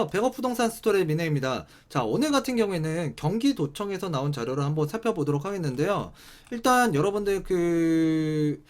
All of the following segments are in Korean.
안녕하세요. 백업부동산 스토리의 민혜입니다. 자, 오늘 같은 경우에는 경기도청에서 나온 자료를 한번 살펴보도록 하겠는데요. 일단 여러분들 그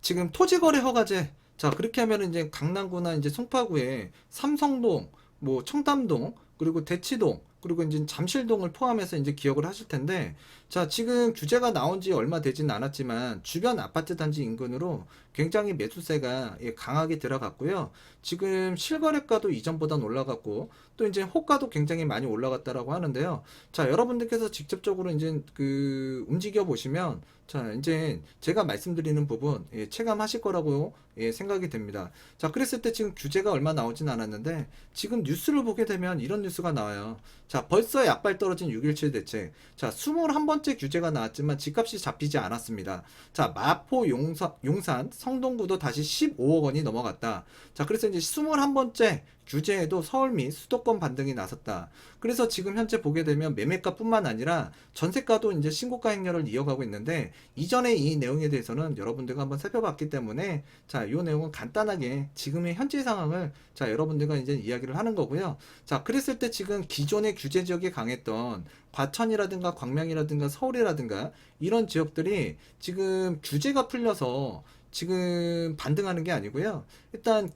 지금 토지거래 허가제 자, 그렇게 하면은 이제 강남구나 이제 송파구에 삼성동, 뭐 청담동, 그리고 대치동, 그리고 이제 잠실동을 포함해서 이제 기억을 하실 텐데 자, 지금 규제가 나온 지 얼마 되진 않았지만 주변 아파트 단지 인근으로 굉장히 매수세가 예, 강하게 들어갔고요. 지금 실거래가도 이전보단 올라갔고 또 이제 호가도 굉장히 많이 올라갔다라고 하는데요. 자, 여러분들께서 직접적으로 이제 그 움직여 보시면 자, 이제 제가 말씀드리는 부분 예, 체감하실 거라고 예, 생각이 됩니다. 자, 그랬을 때 지금 규제가 얼마 나오진 않았는데 지금 뉴스를 보게 되면 이런 뉴스가 나와요. 자, 벌써 약발 떨어진 6.17 대책. 자, 21번 째 규제가 나왔지만 집값이 잡히지 않았습니다. 자, 마포 용산, 용산 성동구도 다시 15억 원이 넘어갔다. 자, 그래서 이제 21번째 규제에도 서울 및 수도권 반등이 나섰다. 그래서 지금 현재 보게 되면 매매가뿐만 아니라 전세가도 이제 신고가 행렬을 이어가고 있는데 이전에 이 내용에 대해서는 여러분들과 한번 살펴봤기 때문에 자, 이 내용은 간단하게 지금의 현재 상황을 자, 여러분들과 이제 이야기를 하는 거고요. 자, 그랬을 때 지금 기존의 규제 지역에 강했던 과천이라든가 광명이라든가 서울이라든가 이런 지역들이 지금 규제가 풀려서 지금 반등하는 게 아니고요. 일단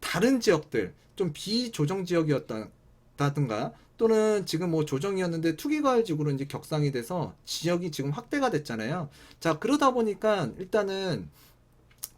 다른 지역들 좀 비조정 지역이었다든가 또는 지금 뭐 조정이었는데 투기과열지구로 이제 격상이 돼서 지역이 지금 확대가 됐잖아요. 자 그러다 보니까 일단은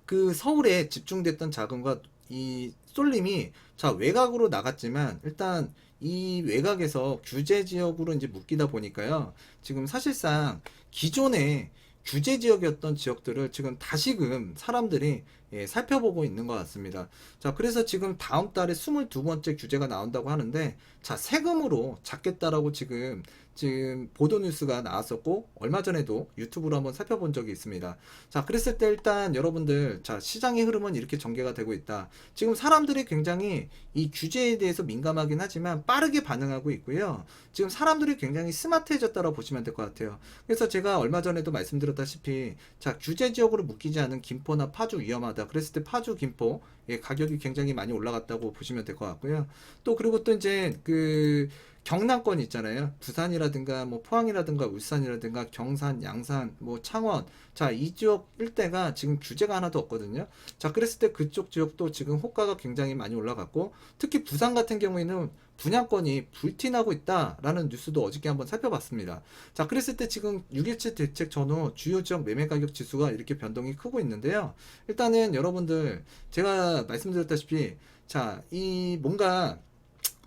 그 서울에 집중됐던 자금과 이 쏠림이 자 외곽으로 나갔지만 일단 이 외곽에서 규제 지역으로 이제 묶이다 보니까요. 지금 사실상 기존에 규제 지역이었던 지역들을 지금 다시금 사람들이 예, 살펴보고 있는 것 같습니다. 자, 그래서 지금 다음 달에 22번째 규제가 나온다고 하는데, 자, 세금으로 잡겠다라고 지금, 지금 보도 뉴스가 나왔었고, 얼마 전에도 유튜브로 한번 살펴본 적이 있습니다. 자, 그랬을 때 일단 여러분들, 자, 시장의 흐름은 이렇게 전개가 되고 있다. 지금 사람들이 굉장히 이 규제에 대해서 민감하긴 하지만 빠르게 반응하고 있고요. 지금 사람들이 굉장히 스마트해졌다고 보시면 될 것 같아요. 그래서 제가 얼마 전에도 말씀드렸다시피, 자, 규제 지역으로 묶이지 않은 김포나 파주 위험하다. 그랬을 때 파주, 김포, 예, 가격이 굉장히 많이 올라갔다고 보시면 될 것 같고요. 또 그리고 또 이제 그 경남권 있잖아요. 부산이라든가 뭐 포항이라든가 울산이라든가 경산, 양산, 뭐 창원. 자, 이 지역 일대가 지금 규제가 하나도 없거든요. 자, 그랬을 때 그쪽 지역도 지금 호가가 굉장히 많이 올라갔고 특히 부산 같은 경우에는 분양권이 불티나고 있다라는 뉴스도 어저께 한번 살펴봤습니다. 자, 그랬을 때 지금 6.17 대책 전후 주요 지역 매매 가격 지수가 이렇게 변동이 크고 있는데요. 일단은 여러분들 제가 말씀드렸다시피 자, 이 뭔가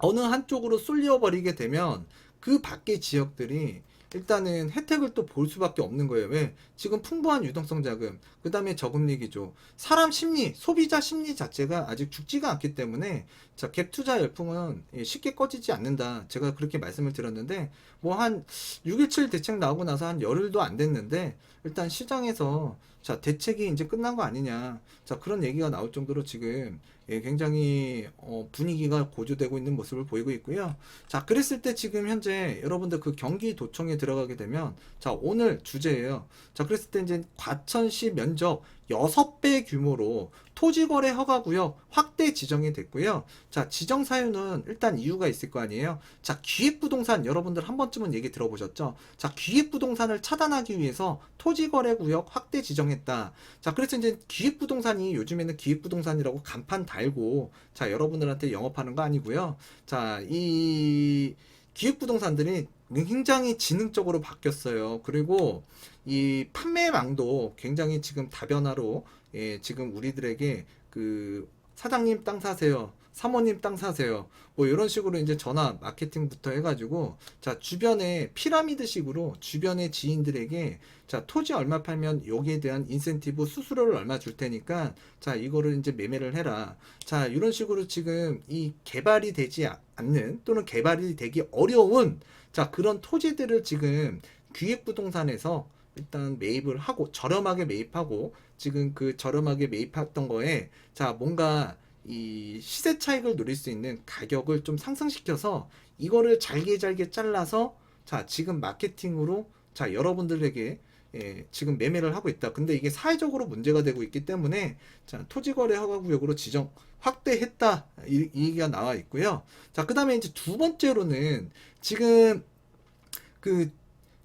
어느 한쪽으로 쏠려 버리게 되면 그 밖의 지역들이 일단은 혜택을 또 볼 수밖에 없는 거예요. 왜? 지금 풍부한 유동성 자금, 그 다음에 저금리 기조, 사람 심리, 소비자 심리 자체가 아직 죽지가 않기 때문에 자, 갭 투자 열풍은 예, 쉽게 꺼지지 않는다. 제가 그렇게 말씀을 드렸는데 뭐 한 6.17 대책 나오고 나서 한 열흘도 안 됐는데 일단 시장에서 자, 대책이 이제 끝난 거 아니냐. 자, 그런 얘기가 나올 정도로 지금 예, 굉장히 어, 분위기가 고조되고 있는 모습을 보이고 있고요. 자, 그랬을 때 지금 현재 여러분들 그 경기도청에 들어가게 되면 자, 오늘 주제예요. 자, 그랬을 때 이제 과천시 면적 6배 규모로 토지거래 허가구역 확대 지정이 됐고요. 자, 지정 사유는 일단 이유가 있을 거 아니에요. 자, 기획부동산 여러분들 한 번쯤은 얘기 들어보셨죠? 자, 기획부동산을 차단하기 위해서 토지거래구역 확대 지정했다. 자, 그래서 이제 기획부동산이 요즘에는 기획부동산이라고 간판 달고 자, 여러분들한테 영업하는 거 아니고요. 자, 이 기획부동산들이 굉장히 지능적으로 바뀌었어요. 그리고 이 판매망도 굉장히 지금 다변화로 예, 지금 우리들에게 그 사장님 땅 사세요. 사모님 땅 사세요. 뭐 이런 식으로 이제 전화 마케팅부터 해가지고 자 주변에 피라미드식으로 주변의 지인들에게 자 토지 얼마 팔면 여기에 대한 인센티브 수수료를 얼마 줄 테니까 자 이거를 이제 매매를 해라. 자 이런 식으로 지금 이 개발이 되지 않는 또는 개발이 되기 어려운 자 그런 토지들을 지금 기획부동산에서 일단 매입을 하고 저렴하게 매입하고 지금 그 저렴하게 매입했던 거에 자 뭔가 이 시세 차익을 누릴 수 있는 가격을 좀 상승시켜서 이거를 잘게 잘게 잘라서 자 지금 마케팅으로 자 여러분들에게 예, 지금 매매를 하고 있다. 근데 이게 사회적으로 문제가 되고 있기 때문에 자 토지거래 허가구역으로 지정 확대했다 이, 이 얘기가 나와 있고요. 자, 그다음에 이제 두 번째로는 지금 그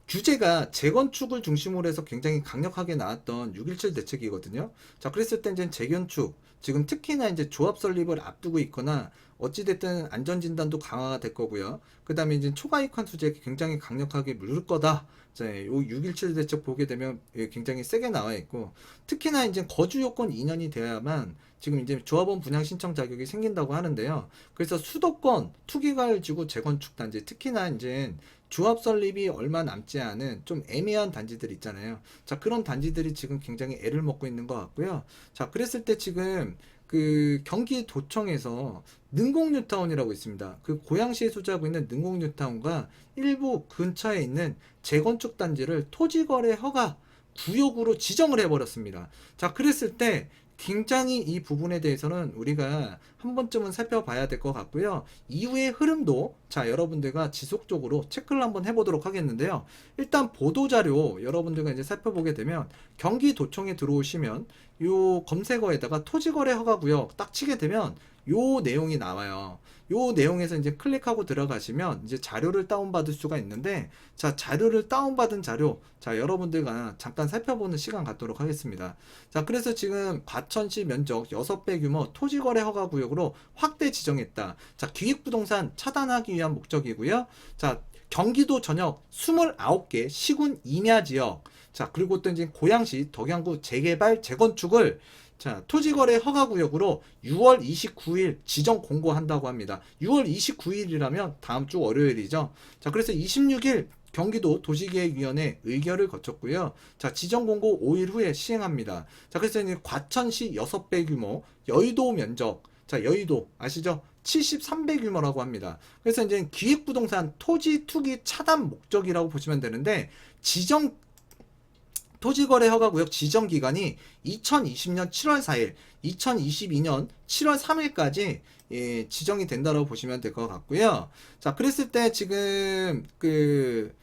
규제가 재건축을 중심으로 해서 굉장히 강력하게 나왔던 6.17 대책이거든요. 자, 그랬을 때 이제 재건축, 지금 특히나 이제 조합 설립을 앞두고 있거나 어찌됐든 안전진단도 강화가 될 거고요. 그 다음에 이제 초과이익 환 수제 굉장히 강력하게 물을 거다. 자, 요 6.17 대책 보게 되면 예, 굉장히 세게 나와 있고, 특히나 이제 거주 요건 2년이 돼야만 지금 이제 조합원 분양 신청 자격이 생긴다고 하는데요. 그래서 수도권 투기가를 지고 재건축 단지, 특히나 이제 조합 설립이 얼마 남지 않은 좀 애매한 단지들 있잖아요. 자, 그런 단지들이 지금 굉장히 애를 먹고 있는 것 같고요. 자, 그랬을 때 지금 그 경기 도청에서 능곡뉴타운이라고 있습니다. 그 고양시에 소재하고 있는 능곡뉴타운과 일부 근처에 있는 재건축 단지를 토지거래 허가 구역으로 지정을 해버렸습니다. 자, 그랬을 때 굉장히 이 부분에 대해서는 우리가 한 번쯤은 살펴봐야 될 것 같고요. 이후의 흐름도 자 여러분들과 지속적으로 체크를 한번 해보도록 하겠는데요. 일단 보도자료 여러분들과 이제 살펴보게 되면 경기도청에 들어오시면 요 검색어에다가 토지거래 허가구역 딱 치게 되면 요 내용이 나와요. 요 내용에서 이제 클릭하고 들어가시면 이제 자료를 다운받을 수가 있는데 자 자료를 다운받은 자료 자 여러분들과 잠깐 살펴보는 시간 갖도록 하겠습니다. 자 그래서 지금 과천시 면적 6배 규모 토지거래 허가 구역으로 확대 지정했다. 자 기획부동산 차단하기 위한 목적이고요. 자 경기도 전역 29개 시군 임야 지역 자 그리고 또 이제 고양시 덕양구 재개발 재건축을 자, 토지거래 허가구역으로 6월 29일 지정 공고한다고 합니다. 6월 29일이라면 다음 주 월요일이죠. 자, 그래서 26일 경기도 도시계획위원회 의결을 거쳤고요. 자, 지정 공고 5일 후에 시행합니다. 자, 그래서 이제 과천시 6배 규모, 여의도 면적, 자, 여의도 아시죠? 73배 규모라고 합니다. 그래서 이제 기획부동산 토지 투기 차단 목적이라고 보시면 되는데 지정 토지거래 허가구역 지정 기간이 2020년 7월 4일, 2022년 7월 3일까지 예, 지정이 된다고 보시면 될 것 같고요. 자, 그랬을 때 지금 그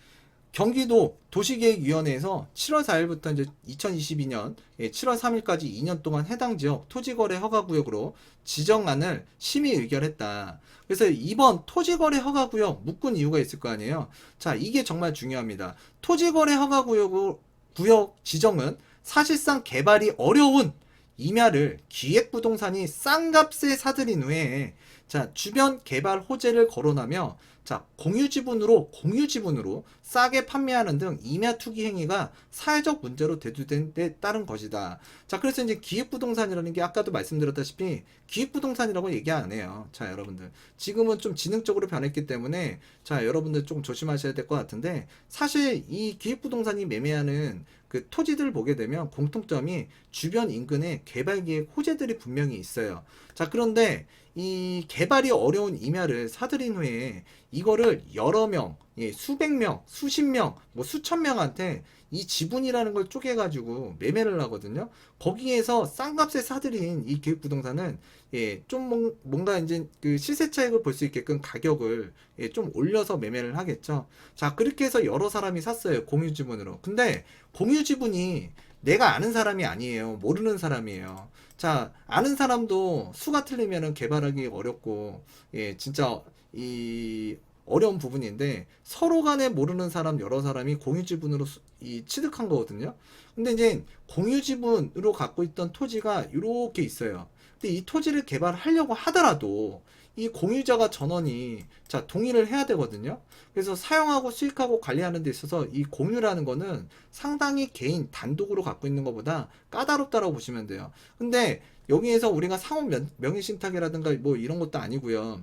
경기도 도시계획위원회에서 7월 4일부터 이제 2022년 7월 3일까지 2년 동안 해당 지역 토지거래 허가구역으로 지정안을 심의 의결했다. 그래서 이번 토지거래 허가구역 묶은 이유가 있을 거 아니에요. 자, 이게 정말 중요합니다. 토지거래 허가구역 구역 지정은 사실상 개발이 어려운 임야를 기획부동산이 싼 값에 사들인 후에 자 주변 개발 호재를 거론하며 자 공유 지분으로 공유 지분으로 싸게 판매하는 등 임야 투기 행위가 사회적 문제로 대두된 데 따른 것이다. 자 그래서 이제 기획 부동산이라는 게 아까도 말씀드렸다시피 기획 부동산이라고 얘기 안 해요. 자 여러분들 지금은 좀 지능적으로 변했기 때문에 자 여러분들 좀 조심하셔야 될 것 같은데 사실 이 기획 부동산이 매매하는 그 토지들 보게 되면 공통점이 주변 인근에 개발 기획 호재들이 분명히 있어요. 자 그런데 이 개발이 어려운 임야를 사들인 후에 이거를 여러 명, 예, 수백 명, 수십 명, 뭐 수천 명한테 이 지분이라는 걸 쪼개가지고 매매를 하거든요. 거기에서 싼 값에 사들인 이 기획 부동산은 예, 좀 뭔- 뭔가 이제 그 시세 차익을 볼 수 있게끔 가격을 예, 좀 올려서 매매를 하겠죠. 자, 그렇게 해서 여러 사람이 샀어요. 공유 지분으로. 근데 공유 지분이 내가 아는 사람이 아니에요. 모르는 사람이에요. 자, 아는 사람도 수가 틀리면은 개발하기 어렵고, 예, 진짜 이 어려운 부분인데 서로 간에 모르는 사람 여러 사람이 공유 지분으로 수- 이 취득한 거거든요. 근데 이제 공유 지분으로 갖고 있던 토지가 이렇게 있어요. 근데 이 토지를 개발하려고 하더라도 이 공유자가 전원이 자 동의를 해야 되거든요. 그래서 사용하고 수익하고 관리하는 데 있어서 이 공유라는 거는 상당히 개인 단독으로 갖고 있는 것보다 까다롭다라고 보시면 돼요. 근데 여기에서 우리가 상호 명- 명의 신탁이라든가 뭐 이런 것도 아니고요.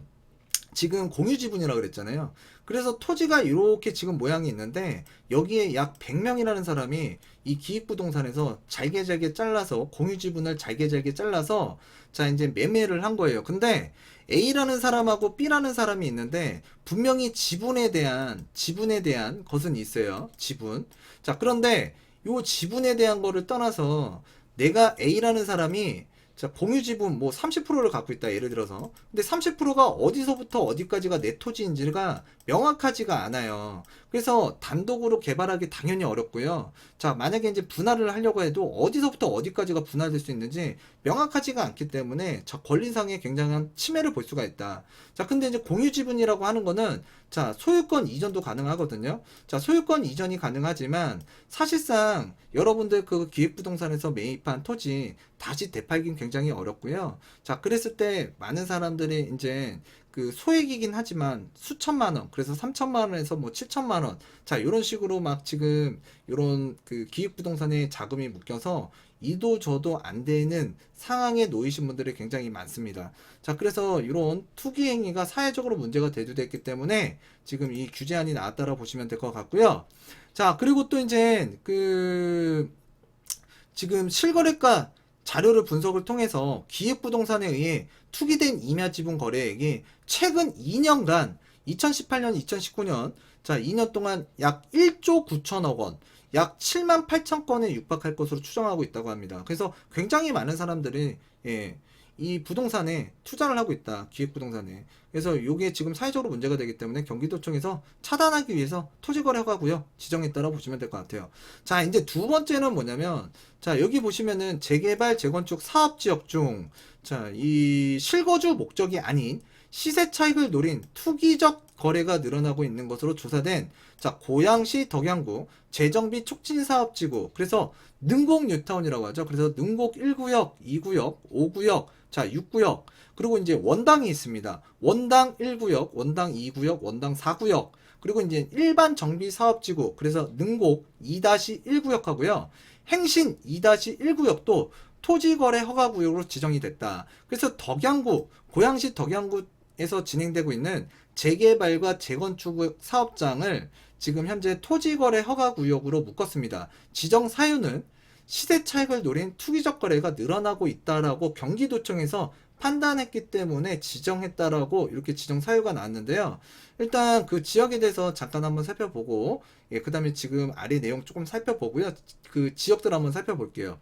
지금 공유 지분이라 그랬잖아요. 그래서 토지가 이렇게 지금 모양이 있는데 여기에 약 100명이라는 사람이 이 기획부동산에서 잘게 잘게 잘라서 공유 지분을 잘게 잘게 잘라서 자 이제 매매를 한 거예요. 근데 A라는 사람하고 B라는 사람이 있는데 분명히 지분에 대한 지분에 대한 것은 있어요. 지분. 자 그런데 요 지분에 대한 거를 떠나서 내가 A라는 사람이 자, 공유 지분 뭐 30%를 갖고 있다. 예를 들어서. 근데 30%가 어디서부터 어디까지가 내 토지인지가 명확하지가 않아요. 그래서 단독으로 개발하기 당연히 어렵고요. 자, 만약에 이제 분할을 하려고 해도 어디서부터 어디까지가 분할될 수 있는지 명확하지가 않기 때문에 저 권리상의 굉장한 침해를 볼 수가 있다. 자, 근데 이제 공유 지분이라고 하는 거는 자, 소유권 이전도 가능하거든요. 자, 소유권 이전이 가능하지만 사실상 여러분들 그 기획부동산에서 매입한 토지 다시 되팔긴 굉장히 어렵고요. 자, 그랬을 때 많은 사람들이 이제 그 소액이긴 하지만 수천만 원, 그래서 삼천만 원에서 뭐 칠천만 원, 자, 이런 식으로 막 지금 이런 그 기획부동산에 자금이 묶여서 이도 저도 안 되는 상황에 놓이신 분들이 굉장히 많습니다. 자, 그래서 이런 투기 행위가 사회적으로 문제가 대두됐기 때문에 지금 이 규제안이 나왔다고 보시면 될 것 같고요. 자, 그리고 또 이제 그 지금 실거래가 자료를 분석을 통해서 기획부동산에 의해 투기된 임야 지분 거래액이 최근 2년간 2018년, 2019년 자 2년 동안 약 1조 9천억 원, 약 7만 8천 건에 육박할 것으로 추정하고 있다고 합니다. 그래서 굉장히 많은 사람들이 예, 이 부동산에 투자를 하고 있다. 기획부동산에. 그래서 이게 지금 사회적으로 문제가 되기 때문에 경기도청에서 차단하기 위해서 토지거래허가구역 지정했다고 보시면 될 것 같아요. 자, 이제 두 번째는 뭐냐면 자, 여기 보시면은 재개발, 재건축 사업지역 중 자, 이 실거주 목적이 아닌 시세 차익을 노린 투기적 거래가 늘어나고 있는 것으로 조사된 자, 고양시 덕양구 재정비 촉진 사업지구. 그래서 능곡 뉴타운이라고 하죠. 그래서 능곡 1구역, 2구역, 5구역, 자, 6구역. 그리고 이제 원당이 있습니다. 원당 1구역, 원당 2구역, 원당 4구역. 그리고 이제 일반 정비 사업지구. 그래서 능곡 2-1구역 하고요. 행신 2-1구역도 토지거래 허가구역으로 지정이 됐다. 그래서 덕양구, 고양시 덕양구 에서 진행되고 있는 재개발과 재건축 사업장을 지금 현재 토지거래 허가 구역으로 묶었습니다. 지정 사유는 시세 차익을 노린 투기적 거래가 늘어나고 있다라고 경기도청에서 판단했기 때문에 지정했다라고 이렇게 지정 사유가 나왔는데요. 일단 그 지역에 대해서 잠깐 한번 살펴보고, 예, 그 다음에 지금 아래 내용 조금 살펴보고요. 그 지역들 한번 살펴볼게요.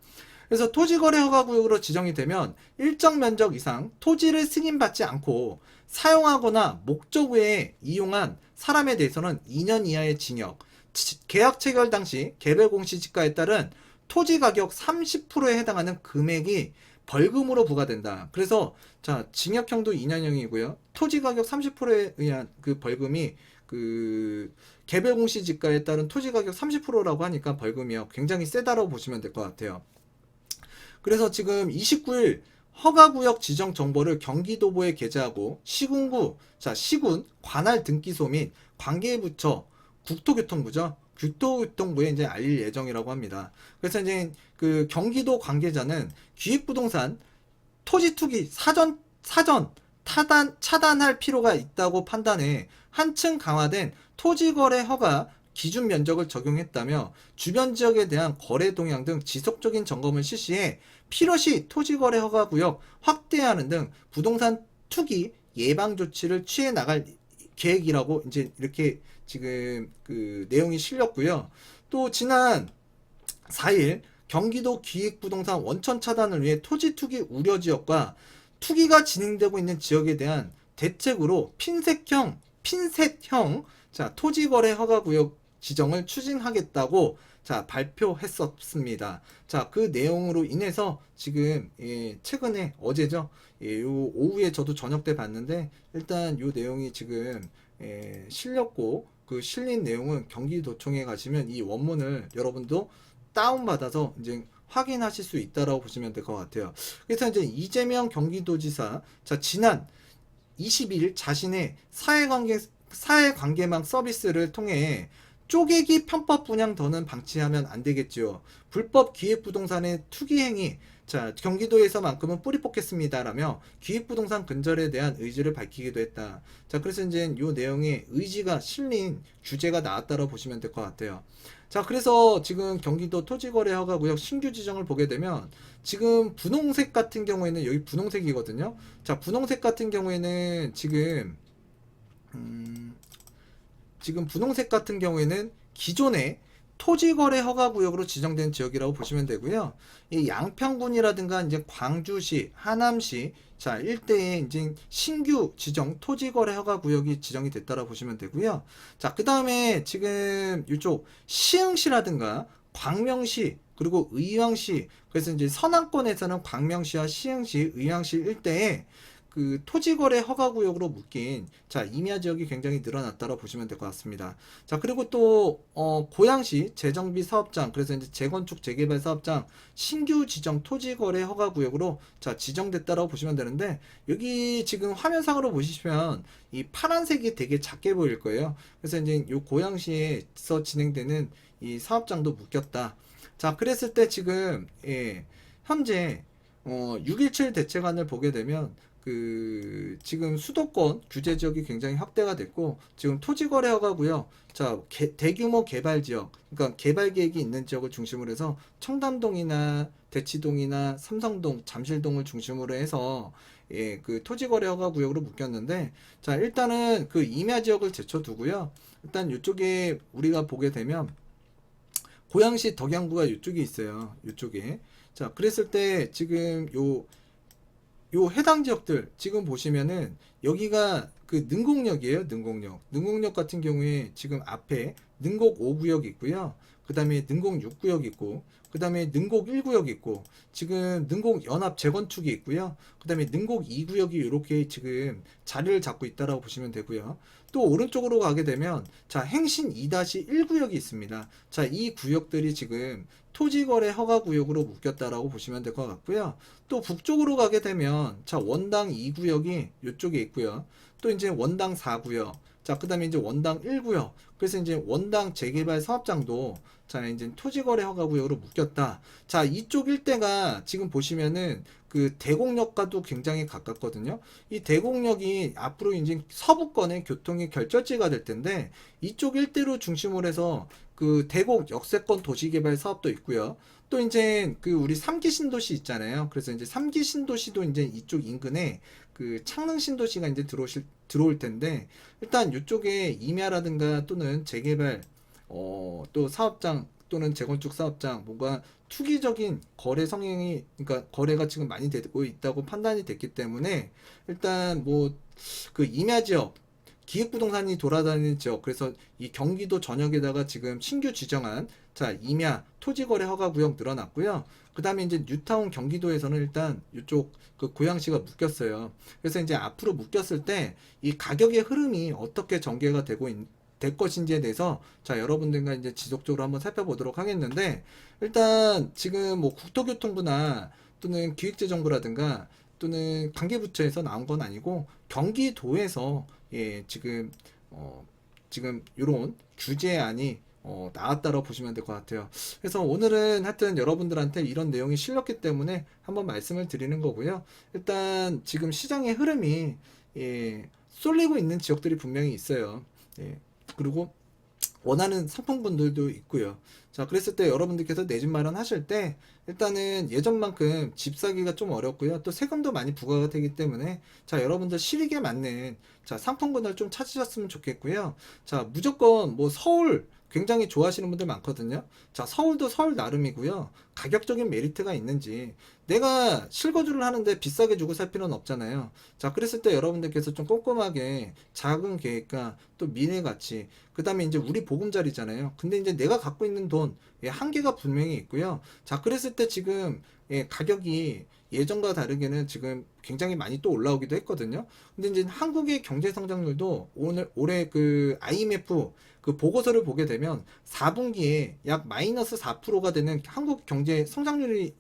그래서 토지거래 허가구역으로 지정이 되면 일정 면적 이상 토지를 승인받지 않고 사용하거나 목적 외에 이용한 사람에 대해서는 2년 이하의 징역, 치- 계약 체결 당시 개별 공시지가에 따른 토지 가격 30%에 해당하는 금액이 벌금으로 부과된다. 그래서 자 징역형도 2년형이고요. 토지 가격 30%에 의한 그 벌금이 그 개별 공시지가에 따른 토지 가격 30%라고 하니까 벌금이요. 굉장히 세다라고 보시면 될 것 같아요. 그래서 지금 29일 허가구역 지정 정보를 경기도보에 게재하고 시군구, 자 시군 관할 등기소 및 관계부처 국토교통부죠. 국토교통부에 이제 알릴 예정이라고 합니다. 그래서 이제 그 경기도 관계자는 기획부동산 토지 투기 사전 사전 타단 차단할 필요가 있다고 판단해 한층 강화된 토지 거래 허가 기준 면적을 적용했다며 주변 지역에 대한 거래 동향 등 지속적인 점검을 실시해 필요시 토지 거래 허가 구역 확대하는 등 부동산 투기 예방 조치를 취해 나갈 계획이라고 이제 이렇게 지금 그 내용이 실렸고요. 또 지난 4일 경기도 기획부동산 원천 차단을 위해 토지 투기 우려 지역과 투기가 진행되고 있는 지역에 대한 대책으로 핀셋형 핀셋형 자 토지 거래 허가 구역 지정을 추진하겠다고 자 발표했었습니다. 자 그 내용으로 인해서 지금 예, 최근에 어제죠. 예, 요 오후에 저도 저녁 때 봤는데 일단 요 내용이 지금 예, 실렸고 그 실린 내용은 경기도청에 가시면 이 원문을 여러분도 다운받아서 이제 확인하실 수 있다라고 보시면 될 것 같아요. 그래서 이제 이재명 경기도지사 자 지난 20일 자신의 사회관계 사회관계망 서비스를 통해 쪼개기 편법 분양 더는 방치하면 안 되겠지요. 불법 기획부동산의 투기 행위 자 경기도에서만큼은 뿌리 뽑겠습니다라며 기획부동산 근절에 대한 의지를 밝히기도 했다. 자 그래서 이제 이 내용에 의지가 실린 규제가 나왔다고 보시면 될 것 같아요. 자 그래서 지금 경기도 토지거래 허가구역 신규 지정을 보게 되면 지금 분홍색 같은 경우에는 여기 분홍색이거든요. 자 분홍색 같은 경우에는 지금 음, 지금 분홍색 같은 경우에는 기존에 토지거래 허가구역으로 지정된 지역이라고 보시면 되고요. 이 양평군이라든가 이제 광주시, 하남시, 자 일대에 이제 신규 지정 토지거래 허가구역이 지정이 됐다고 보시면 되고요. 자 그 다음에 지금 이쪽 시흥시라든가 광명시 그리고 의왕시 그래서 이제 서남권에서는 광명시와 시흥시, 의왕시 일대에 그 토지거래 허가구역으로 묶인 자 임야 지역이 굉장히 늘어났다고 보시면 될 것 같습니다. 자 그리고 또 어, 고양시 재정비 사업장 그래서 이제 재건축 재개발 사업장 신규 지정 토지거래 허가구역으로 자 지정됐다라고 보시면 되는데 여기 지금 화면상으로 보시면 이 파란색이 되게 작게 보일 거예요. 그래서 이제 요 고양시에서 진행되는 이 사업장도 묶였다. 자 그랬을 때 지금 예, 현재 어, 6.17 대책안을 보게 되면 그 지금 수도권 규제 지역이 굉장히 확대가 됐고 지금 토지 거래 허가고요. 자 개- 대규모 개발 지역, 그러니까 개발 계획이 있는 지역을 중심으로 해서 청담동이나 대치동이나 삼성동, 잠실동을 중심으로 해서 예, 그 토지 거래 허가 구역으로 묶였는데 자 일단은 그 임야 지역을 제쳐두고요. 일단 이쪽에 우리가 보게 되면 고양시 덕양구가 이쪽에 있어요. 이쪽에. 자, 그랬을 때 지금 요, 요 해당 지역들 지금 보시면은 여기가 그 능곡역이에요. 능곡역. 능곡역 같은 경우에 지금 앞에 능곡 5구역 있고요. 그 다음에 능곡 6구역 있고, 그 다음에 능곡 1구역 있고, 지금 능곡 연합 재건축이 있고요. 그 다음에 능곡 2구역이 이렇게 지금 자리를 잡고 있다라고 보시면 되고요. 또 오른쪽으로 가게 되면 자 행신 2-1구역이 있습니다. 자 이 구역들이 지금 토지거래 허가 구역으로 묶였다라고 보시면 될 것 같고요. 또 북쪽으로 가게 되면 자 원당 2구역이 이쪽에 있고요. 또 이제 원당 4구역. 자 그다음에 이제 원당 1구역. 그래서 이제 원당 재개발 사업장도 자 이제 토지거래 허가 구역으로 묶였다. 자 이쪽 일대가 지금 보시면은 그 대곡역과도 굉장히 가깝거든요. 이 대곡역이 앞으로 이제 서부권의 교통의 결절지가 될 텐데 이쪽 일대로 중심으로 해서 그 대곡 역세권 도시개발 사업도 있고요. 또 이제 그 우리 삼기 신도시 있잖아요. 그래서 이제 삼기 신도시도 이제 이쪽 인근에 그 창릉 신도시가 이제 들어오실 들어올 텐데 일단 이쪽에 임야라든가 또는 재개발 어 또 사업장 또는 재건축 사업장 뭔가 투기적인 거래 성향이 그러니까 거래가 지금 많이 되고 있다고 판단이 됐기 때문에 일단 뭐 그 임야 지역 기획부동산이 돌아다니는 지역 그래서 이 경기도 전역에다가 지금 신규 지정한 자 임야 토지거래 허가 구역 늘어났고요. 그 다음에 이제 뉴타운 경기도에서는 일단 이쪽 그 고양시가 묶였어요. 그래서 이제 앞으로 묶였을 때 이 가격의 흐름이 어떻게 전개가 되고 있, 될 것인지에 대해서 자 여러분들과 이제 지속적으로 한번 살펴보도록 하겠는데 일단 지금 뭐 국토교통부나 또는 기획재정부라든가 또는 관계부처에서 나온 건 아니고 경기도에서 예 지금 어 지금 이런 규제안이 어 나왔다고 보시면 될 것 같아요. 그래서 오늘은 하여튼 여러분들한테 이런 내용이 실렸기 때문에 한번 말씀을 드리는 거고요. 일단 지금 시장의 흐름이 예 쏠리고 있는 지역들이 분명히 있어요. 예 그리고 원하는 상품분들도 있고요. 자, 그랬을 때 여러분들께서 내 집 마련하실 때 일단은 예전만큼 집 사기가 좀 어렵고요. 또 세금도 많이 부과가 되기 때문에 자, 여러분들 실익에 맞는 자, 상품군을 좀 찾으셨으면 좋겠고요. 자, 무조건 뭐 서울 굉장히 좋아하시는 분들 많거든요. 자, 서울도 서울 나름이고요. 가격적인 메리트가 있는지 내가 실거주를 하는데 비싸게 주고 살 필요는 없잖아요. 자, 그랬을 때 여러분들께서 좀 꼼꼼하게 작은 계획과 또 미래 가치, 그 다음에 이제 우리 보금자리잖아요. 근데 이제 내가 갖고 있는 돈, 예, 한계가 분명히 있고요. 자, 그랬을 때 지금, 예, 가격이 예전과 다르게는 지금 굉장히 많이 또 올라오기도 했거든요. 근데 이제 한국의 경제 성장률도 오늘, 올해 그 IMF 그 보고서를 보게 되면 4분기에 약 마이너스 4%가 되는 한국 경제 성장률이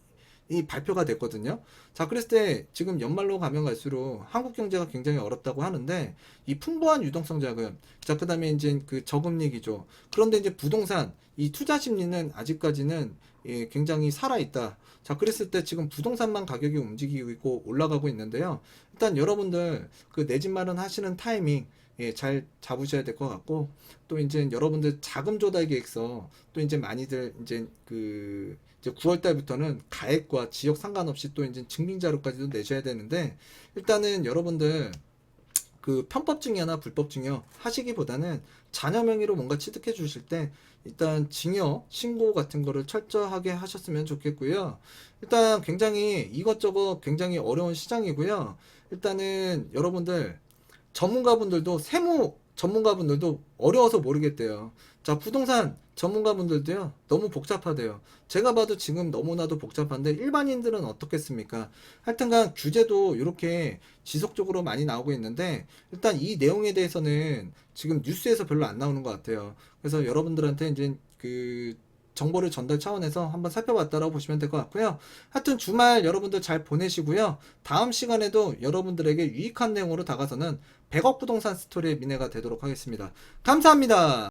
이 발표가 됐거든요. 자, 그랬을 때 지금 연말로 가면 갈수록 한국 경제가 굉장히 어렵다고 하는데 이 풍부한 유동성 자금, 자, 그 다음에 이제 그 저금리 기조. 그런데 이제 부동산, 이 투자 심리는 아직까지는 예, 굉장히 살아있다. 자, 그랬을 때 지금 부동산만 가격이 움직이고 있고 올라가고 있는데요. 일단 여러분들 그 내 집 마련 하시는 타이밍, 예, 잘 잡으셔야 될 것 같고, 또 이제 여러분들 자금 조달 계획서, 또 이제 많이들 이제 그, 이제 9월 달부터는 가액과 지역 상관없이 또 이제 증빙 자료까지도 내셔야 되는데, 일단은 여러분들 그 편법 증여나 불법 증여 하시기보다는 자녀 명의로 뭔가 취득해 주실 때 일단 증여 신고 같은 거를 철저하게 하셨으면 좋겠고요. 일단 굉장히 이것저것 굉장히 어려운 시장이고요. 일단은 여러분들 전문가분들도 세무 전문가분들도 어려워서 모르겠대요. 자, 부동산 전문가분들도요. 너무 복잡하대요. 제가 봐도 지금 너무나도 복잡한데 일반인들은 어떻겠습니까? 하여튼간 규제도 이렇게 지속적으로 많이 나오고 있는데 일단 이 내용에 대해서는 지금 뉴스에서 별로 안 나오는 것 같아요. 그래서 여러분들한테 이제 그 정보를 전달 차원에서 한번 살펴봤다라고 보시면 될 것 같고요. 하여튼 주말 여러분들 잘 보내시고요. 다음 시간에도 여러분들에게 유익한 내용으로 다가서는 100억 부동산 스토리의 미네가 되도록 하겠습니다. 감사합니다.